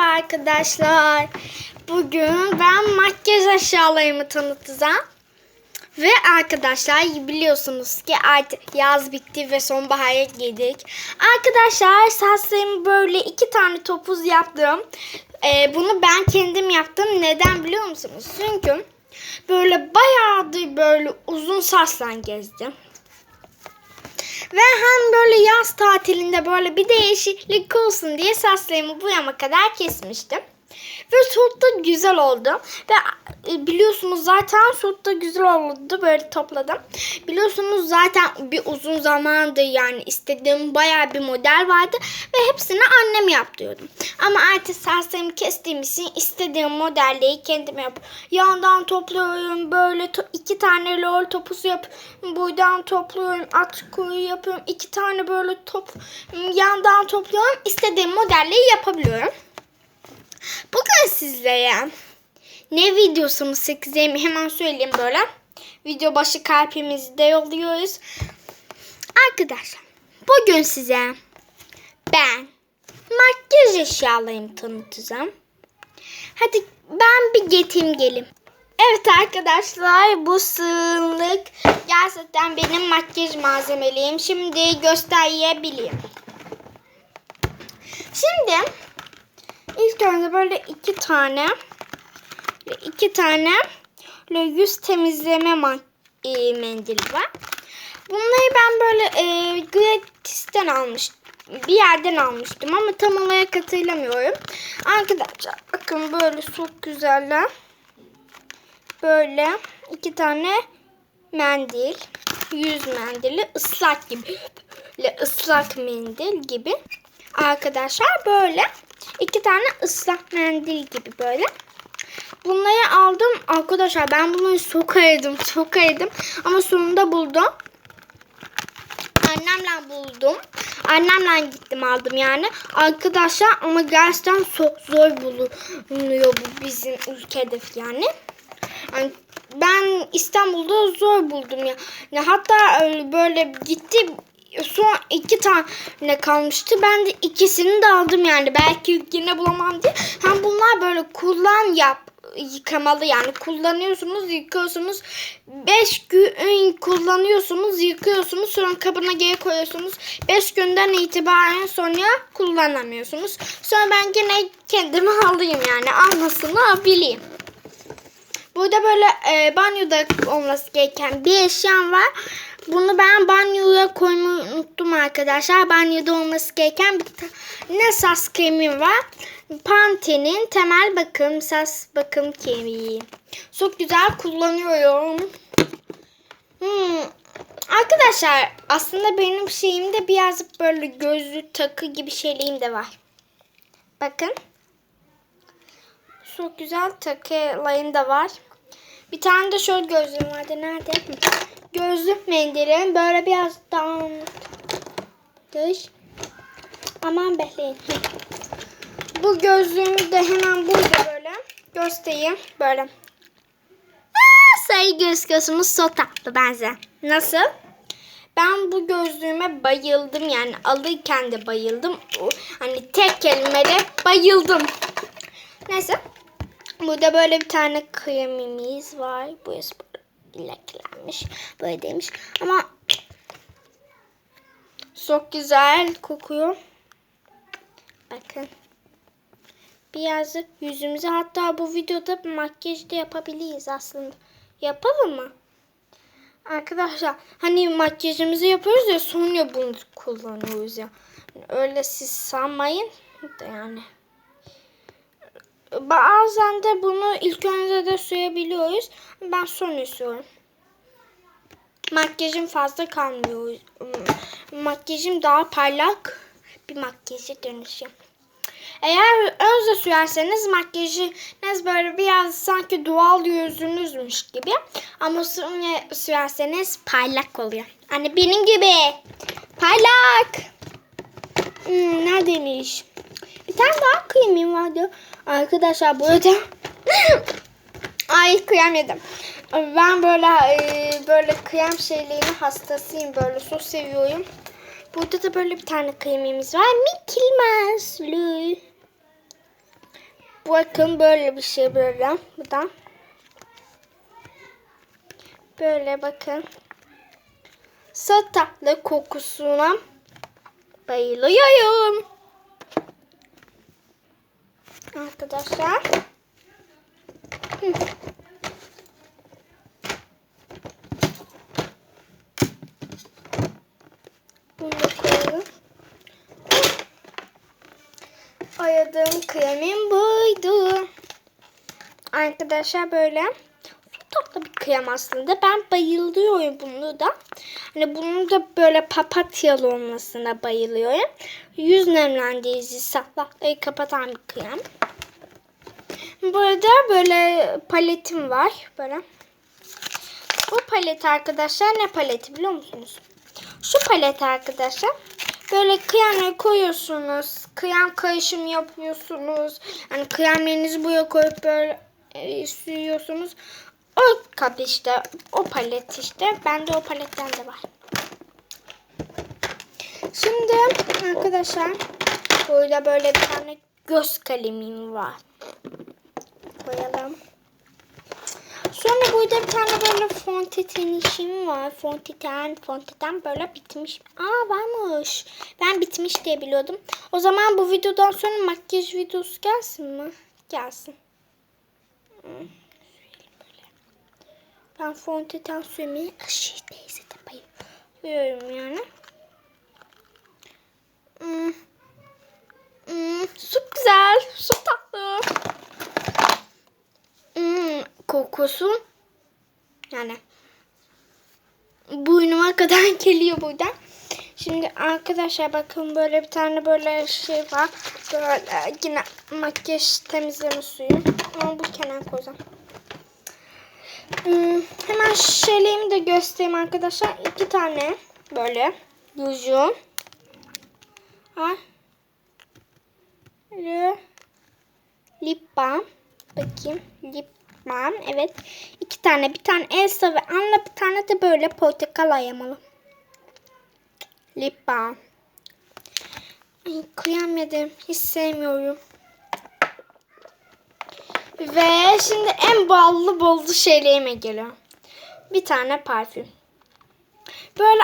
Merhaba arkadaşlar. Bugün ben makyaj eşyalarımı tanıtacağım. Ve arkadaşlar biliyorsunuz ki artık yaz bitti ve sonbahara girdik. Arkadaşlar saçlarımı böyle iki tane topuz yaptım. Ee, bunu ben kendim yaptım. Neden biliyor musunuz? Çünkü böyle bayağıdır böyle uzun saçla gezdim. Ve hem böyle yaz tatilinde böyle bir değişiklik olsun diye saçlarımı bu yama kadar kesmiştim. Ve çok da güzel oldu. Ve e, biliyorsunuz zaten çok da güzel oldu. Böyle topladım. Biliyorsunuz zaten bir uzun zamandır yani istediğim bayağı bir model vardı. Ve hepsini annem yaptırıyordum. Ama artık saçlarımı kestiğim için istediğim modelleri kendim yap. Yandan topluyorum böyle to- iki tane lol topusu yap. Buradan topluyorum at kuyu yapıyorum. iki tane böyle top yandan topluyorum. İstediğim modelleri yapabiliyorum. Bugün sizlere ne videosunu çekeceğimi hemen söyleyeyim böyle. Video başı kalbimizde yolluyoruz. Arkadaşlar bugün size ben makyaj eşyalarımı tanıtacağım. Hadi ben bir getim gelim. Evet arkadaşlar bu sığınlık gerçekten benim makyaj malzemeliğim. Şimdi gösterebilirim. Şimdi İlk önce böyle iki tane iki tane böyle yüz temizleme e, mendil var. Bunları ben böyle e, gratisten almıştım. Bir yerden almıştım ama tam olarak hatırlamıyorum. Arkadaşlar bakın böyle çok güzeller. Böyle iki tane mendil. Yüz mendili ıslak gibi. Böyle ıslak mendil gibi. Arkadaşlar böyle iki tane ıslak mendil gibi böyle. Bunları aldım. Arkadaşlar ben bunları çok aradım. Çok aradım. Ama sonunda buldum. Annemle buldum. Annemle gittim aldım yani. Arkadaşlar ama gerçekten çok zor bulunuyor bu bizim ülkede yani. yani ben İstanbul'da zor buldum ya. Yani hatta öyle böyle gitti son iki tane kalmıştı. Ben de ikisini de aldım yani. Belki yine bulamam diye. Hem bunlar böyle kullan yap yıkamalı yani. Kullanıyorsunuz yıkıyorsunuz. 5 gün kullanıyorsunuz yıkıyorsunuz. Sonra kabına geri koyuyorsunuz. 5 günden itibaren sonra kullanamıyorsunuz. Sonra ben yine kendime alayım yani. Almasını bileyim burada böyle e, banyoda olması gereken bir eşyam var bunu ben banyoya koymayı unuttum arkadaşlar. Banyoda olması gereken bir tane sas kremim var. Pantene'in temel bakım sas bakım kremi. Çok güzel kullanıyorum. Hmm. Arkadaşlar aslında benim şeyimde biraz böyle gözlü takı gibi şeyliğim de var. Bakın. Çok güzel takılayım da var. Bir tane de şöyle gözlüğüm vardı. Nerede? Gözlük mendilim böyle biraz dağınık. Dış. Aman bekleyin. Bu gözlüğümü de hemen burada böyle göstereyim. Böyle. Aa, sayı göz gözümüz so tatlı benzer. Nasıl? Ben bu gözlüğüme bayıldım yani alırken de bayıldım. Hani tek kelimeyle bayıldım. Neyse. Burada böyle bir tane kremimiz var. Bu leklenmiş. Böyle demiş. Ama çok güzel kokuyor. Bakın. Birazcık yüzümüze hatta bu videoda makyaj da yapabiliriz aslında. Yapalım mı? Arkadaşlar hani makyajımızı yapıyoruz ya sonra bunu kullanıyoruz ya. Öyle siz sanmayın yani. Bazen de bunu ilk önce de sürebiliyoruz. Ben sonra sürüyorum. Makyajım fazla kalmıyor. Makyajım daha parlak bir makyaja dönüşüyor. Eğer önce sürerseniz makyajınız böyle biraz sanki doğal yüzünüzmüş gibi. Ama sonra sürerseniz parlak oluyor. Hani benim gibi. Parlak. Hmm, neredeymiş? Bir tane daha kremim vardı. Arkadaşlar burada Ay krem yedim. Ben böyle e, böyle krem şeylerini hastasıyım. Böyle çok seviyorum. Burada da böyle bir tane kremimiz var. Mouse'lu. Bakın böyle bir şey böyle. Bu da. Böyle bakın. Çok tatlı kokusuna bayılıyorum. Arkadaşlar. Bunu da koyalım. Aradığım kremin buydu. Arkadaşlar böyle çok tatlı bir krem aslında. Ben bayılıyorum bunu da. Hani bunun da böyle papatyalı olmasına bayılıyorum. Yüz nemlendirici saplatları kapatan bir krem. Burada böyle paletim var. Böyle. Bu palet arkadaşlar ne paleti biliyor musunuz? Şu palet arkadaşlar. Böyle kremleri koyuyorsunuz. Krem karışımı yapıyorsunuz. Yani kremlerinizi buraya koyup böyle e, sürüyorsunuz. O kap işte. O palet işte. Bende o paletten de var. Şimdi arkadaşlar burada böyle bir tane göz kalemim var. Koyalım. Sonra burada bir tane böyle fontetin işim var. Fontetten, fontetten böyle bitmiş. Aa varmış. Ben bitmiş diye biliyordum. O zaman bu videodan sonra makyaj videosu gelsin mi? Gelsin. Hmm. Ben fontetten sürmeyi aşırı derecede bayılıyorum yani. Hmm. Hmm, çok güzel. Çok tatlı. Hmm, kokusu yani burnuma kadar geliyor buradan. Şimdi arkadaşlar bakın böyle bir tane böyle şey var. Böyle yine makyaj temizleme suyu. Ama bu kenar koyacağım. Hmm, hemen şeylerimi de göstereyim arkadaşlar. İki tane böyle rujum. Ha. Ve lip balm. Bakayım. Lip balm. Evet. İki tane. Bir tane Elsa ve Anna. Bir tane de böyle portakal ayamalı. Lip balm. Ay, kıyamadım. Hiç sevmiyorum. Ve şimdi en ballı bollu şeylerime geliyor. Bir tane parfüm. Böyle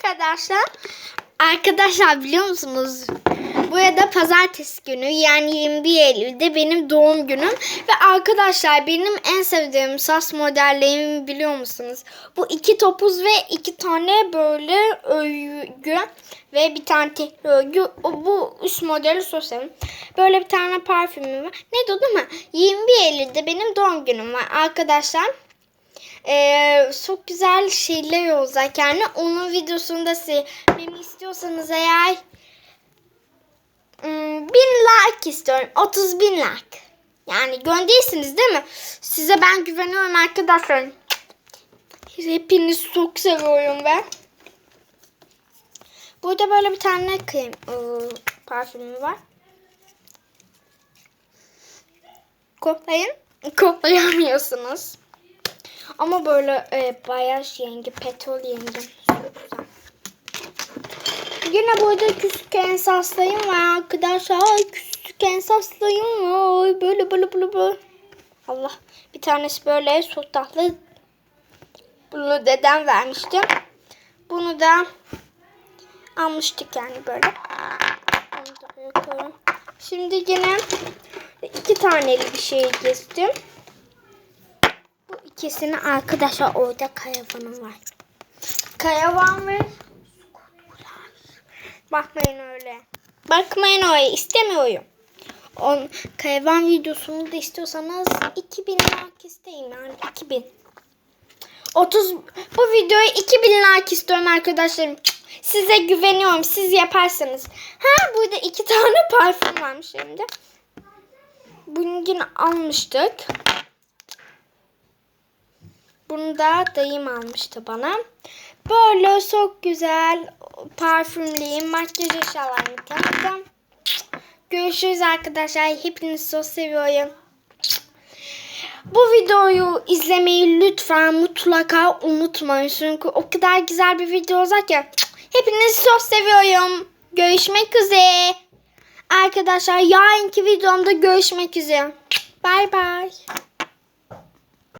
arkadaşlar arkadaşlar biliyor musunuz? Bu ya da pazartesi günü yani 21 Eylül'de benim doğum günüm. Ve arkadaşlar benim en sevdiğim sas modellerimi biliyor musunuz? Bu iki topuz ve iki tane böyle örgü ve bir tane tek örgü. O, bu üst modeli sevdim. Böyle bir tane parfümüm var. Ne dedim mi? 21 Eylül'de benim doğum günüm var arkadaşlar. Ee, çok güzel şeyler olacak yani onun videosunu da benim istiyorsanız eğer Hmm, bin like istiyorum. 30 bin like. Yani gönderirsiniz değil mi? Size ben güveniyorum arkadaşlar. Hepinizi çok seviyorum ben. Burada böyle bir tane krem ıı, parfümü var. Koklayın. Koklayamıyorsunuz. Ama böyle e, bayağı yengi, petrol güzel. Yine burada küçük ensaslayım var arkadaşlar. Ay küçük ensaslayım var. Böyle böyle böyle böyle. Allah. Bir tanesi böyle sotahlı. Bunu dedem vermişti. Bunu da almıştık yani böyle. Şimdi yine iki taneli bir şey kestim. İkisini arkadaşlar orada karavanım var. Karavan ve Bakmayın öyle. Bakmayın öyle. istemiyorum. On, karavan videosunu da istiyorsanız 2000 like isteyim yani 2000. 30 bu videoyu 2000 like istiyorum arkadaşlarım. Size güveniyorum. Siz yaparsınız. Ha burada iki tane parfüm varmış şimdi. Bunu yine almıştık. Bunu da dayım almıştı bana. Böyle çok güzel parfümliyim. Makyaj eşyalarımı tanıdım. Görüşürüz arkadaşlar. Hepinizi çok seviyorum. Bu videoyu izlemeyi lütfen mutlaka unutmayın. Çünkü o kadar güzel bir video olacak ya. Hepinizi çok seviyorum. Görüşmek üzere. Arkadaşlar yarınki videomda görüşmek üzere. Bay bay.